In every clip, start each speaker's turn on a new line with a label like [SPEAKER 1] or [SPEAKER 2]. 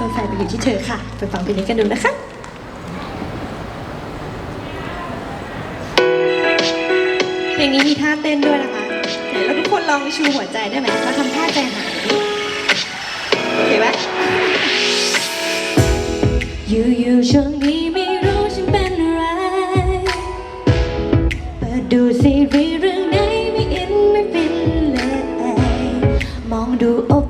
[SPEAKER 1] สงสัยไปอยู่ที่เธอค่ะ ไปฟังเพลงนี้กันดูนะคะเพลงนี้มีท่าเต้นด้วยนะคะไหนเราทุกคนลองชูหัวใจได้ไหมมาทำท่าใจหายดิโอเคไหมอยู่ๆช่วงนี้ไม่รู้ฉันเป็นอะไรเปิดดูซีรีส์เรื่องไหนไม่อินไม่ฟินเลยมองดูอบ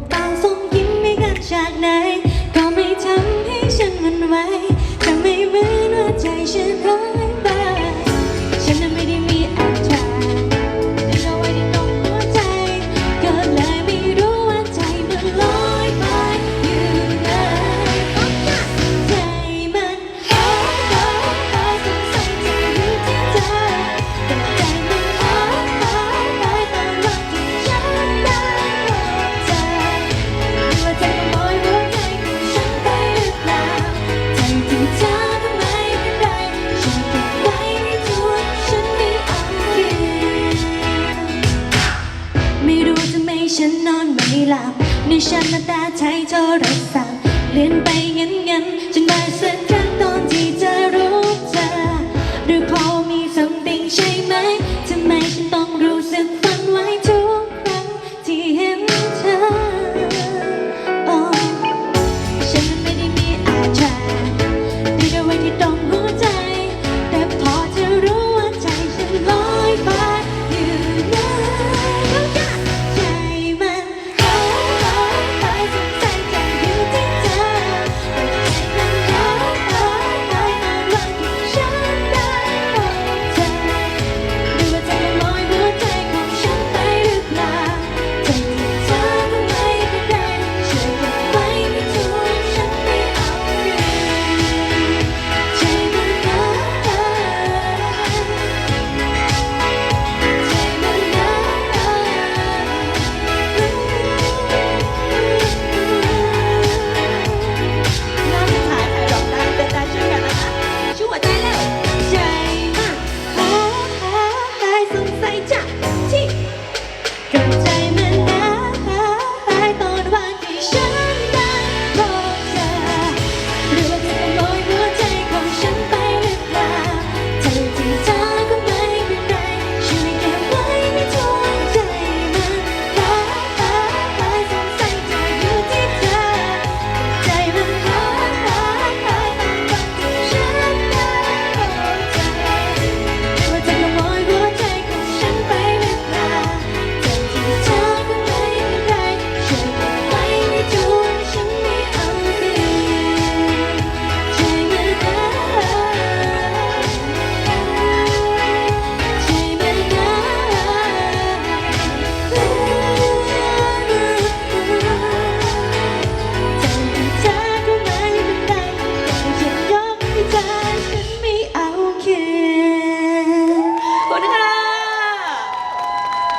[SPEAKER 1] ฉันนอนไม่หลับในฉันมาตาใช้โทรศัพท์เลื่อนไปงั้น